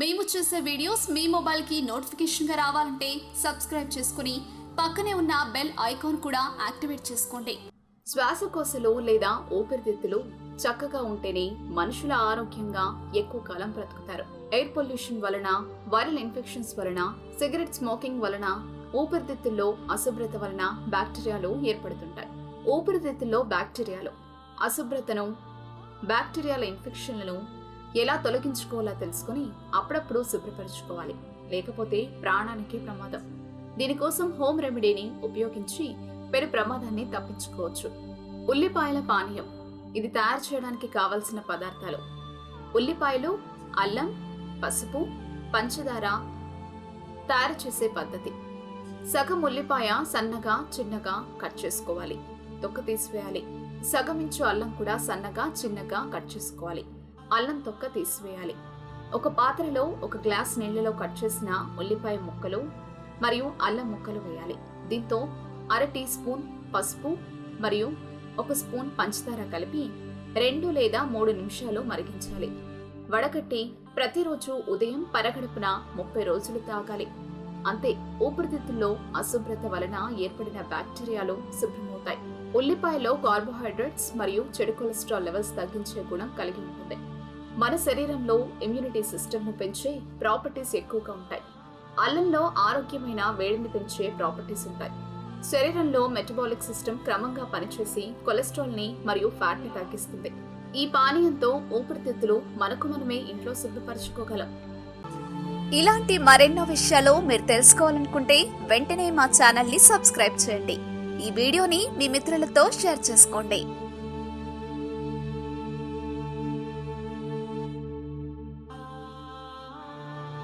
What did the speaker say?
మేము చేసే వీడియోస్ మీ మొబైల్కి నోటిఫికేషన్గా రావాలంటే సబ్స్క్రైబ్ చేసుకుని పక్కనే ఉన్న బెల్ ఐకాన్ కూడా యాక్టివేట్ చేసుకోండి. శ్వాసకోశలో లేదా ఊపిరితిత్తులు చక్కగా ఉంటేనే మనుషుల ఆరోగ్యంగా ఎక్కువ కాలం బ్రతుకుతారు. ఎయిర్ పొల్యూషన్ వలన వైరల్ ఇన్ఫెక్షన్స్ వలన సిగరెట్ స్మోకింగ్ వలన ఊపిరితిత్తుల్లో అశుభ్రత వలన బ్యాక్టీరియాలు ఏర్పడుతుంటాయి. ఊపిరితిత్తుల్లో బ్యాక్టీరియాలు. అశుభ్రతను బ్యాక్టీరియాల ఇన్ఫెక్షన్లను ఎలా తొలగించుకోవాలో తెలుసుకుని అప్పుడప్పుడు శుభ్రపరచుకోవాలి. లేకపోతే ప్రాణానికి ప్రమాదం. దీనికోసం హోమ్ రెమెడీని ఉపయోగించి పెరు ప్రమాదాన్ని తప్పించుకోవచ్చు. ఉల్లిపాయల పానీయం. ఇది తయారు చేయడానికి కావలసిన పదార్థాలు. ఉల్లిపాయలు అల్లం పసుపు పంచదార తయారు చేసే పద్ధతి. సగం ఉల్లిపాయ సన్నగా చిన్నగా కట్ చేసుకోవాలి. తొక్క తీసివేయాలి. సగం ఇంచు అల్లం కూడా సన్నగా చిన్నగా కట్ చేసుకోవాలి. అల్లం తొక్క తీసివేయాలి. ఒక పాత్రలో ఒక గ్లాస్ నీళ్ళలో కట్ చేసిన ఉల్లిపాయ ముక్కలు మరియు అల్లం ముక్కలు వేయాలి. దీంతో అర టీ స్పూన్ పసుపు మరియు ఒక స్పూన్ పంచదార కలిపి రెండు లేదా మూడు నిమిషాలు మరిగించాలి. వడకట్టి ప్రతిరోజు ఉదయం పరగడుపున ముప్పై రోజులు తాగాలి. అంతే ఊపిరితిత్తుల్లో అశుభ్రత వలన ఏర్పడిన బ్యాక్టీరియాలు శుభ్రమవుతాయి. ఉల్లిపాయలో కార్బోహైడ్రేట్స్ మరియు చెడు కొలెస్ట్రాల్ లెవెల్స్ తగ్గించే గుణం కలిగి ఉంటుంది. మన శరీరంలో ఇమ్యూనిటీ సిస్టమ్ను పెంచే ప్రాపర్టీస్ ఎక్కువగా ఉంటాయి. అల్లంలో ఆరోగ్యమైన వేడిని పెంచే ప్రాపర్టీస్ ఉంటాయి. శరీరంలో మెటబాలిక్ సిస్టమ్ క్రమంగా పనిచేసి కొలెస్ట్రాల్ని మరియు ఫ్యాట్ని తగ్గిస్తుంది. ఈ పానీయంతో ఊపిరితిత్తులు మనకు మనమే ఇంట్లో శుద్ధపరచుకోగలం ఇలాంటి మరెన్నో విషయాలు మీరు తెలుసుకోవాలనుకుంటే వెంటనే మా ఛానల్ని సబ్స్క్రైబ్ చేయండి. ఈ వీడియోని మీ మిత్రులతో షేర్ చేసుకోండి.